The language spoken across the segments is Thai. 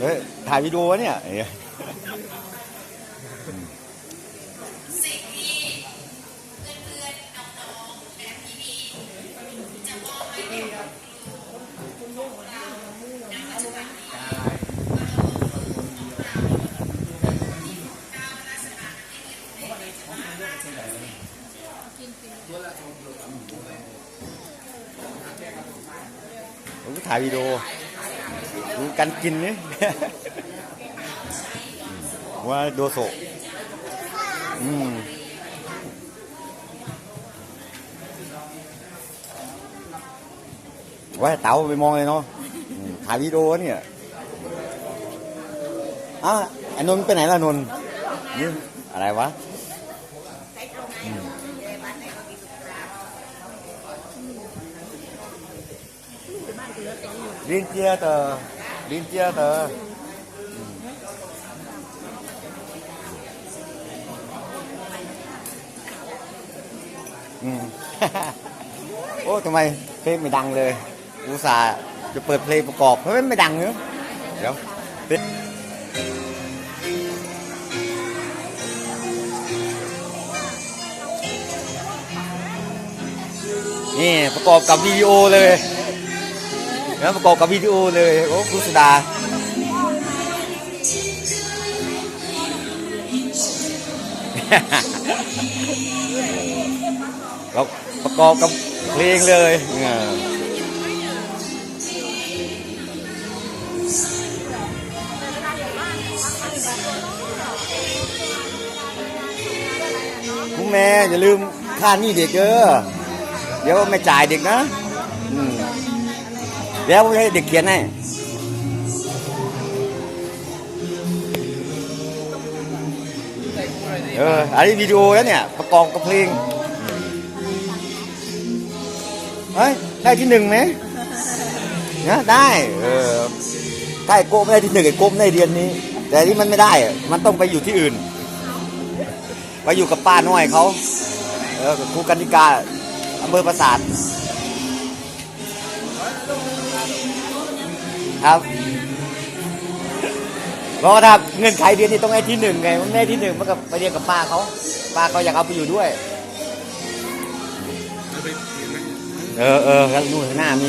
เฮ้ยถ่ายวิดีโอวะเนี่ยไอ้เพื่อนๆน้องๆและพี่ๆจะมอบให้เด็กของเรายนในจังหวัดราชบุรีผมถ่ายวิดีโอ ดูกันกินนี่ว่าโดโซอืมว่าเต๋าไปมองเลยเนาะถ่ายวิดีโอเนี่ยอะไอ้นนท์ไปไหนล่ะนนท์นี่อะไรวะอืมลินเจียเตอ ลินเจียเตออืมโอ้ทำไมเพลงไม่ดังเลย อุตส่าห์จะเปิดเพลงประกอบเพราะไม่ดังเนอะเดี๋ยวนี่ประกอบกับวิดีโอเลย แล้วประกอบกับวิดีโอเลยโอ้คุสดาเราประกอบกับเพลงเลยคุณแม่อย่าลืมค่านี้เด็กเออเดี๋ยวไม่จ่ายเด็กนะ เดี๋ยวให้เด็กเขียนให้เอออันนี้วิดีโอแล้วเนี่ย ประกอบกับเพลงเฮ้ยได้ที่หนึ่งไหมนะได้เออถ้าไอ้โก้ไม่ได้ที่หนึ่งไอ้โก้ไม่ได้เรียนนี้ แต่ที่มันไม่ได้อะมันต้องไปอยู่ที่อื่น ไปอยู่กับป้าน้อยเขาเออครูกันนิกาอำเภอปราสาท ครับเพราะว่าถ้าเงินไขเรียนนี่ต้องให้ที่หนึ่งไงมันไม่ได้ที่หนึ่งมันก็ไปเรียนกับป้าเขาป้าเขาอยากเอาไปอยู่ด้วยแล้วไปเห็นไหมเออเออแล้วนู่นข้างหน้ามี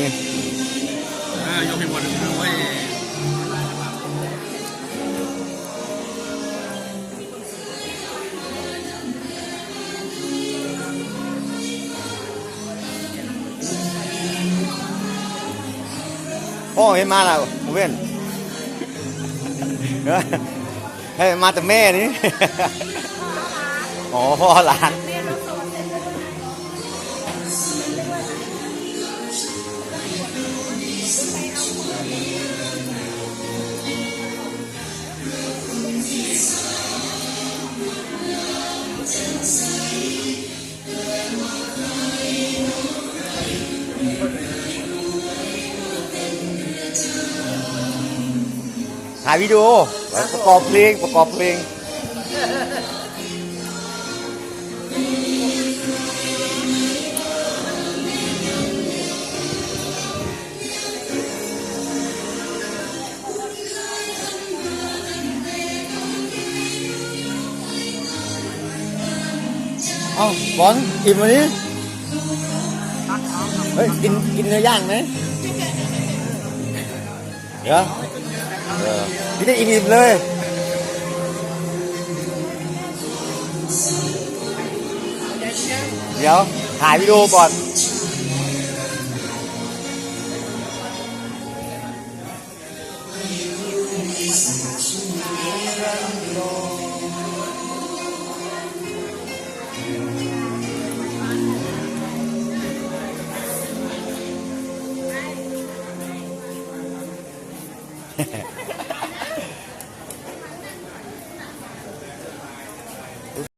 พ่อเห็นมาแล้วเว้นเออให้มาแต่แม่นี่อ๋อพ่อหลาน ถ่ายวิดีโอประกอบเพลงประกอบเพลงเอ้าบอลอิ่มวันนี้เฮ้ยกินกินเนื้อย่างไหมเดี๋ยวเออ กินได้อิ่มๆเลยเดี๋ยวถ่ายวิดีโอก่อนเ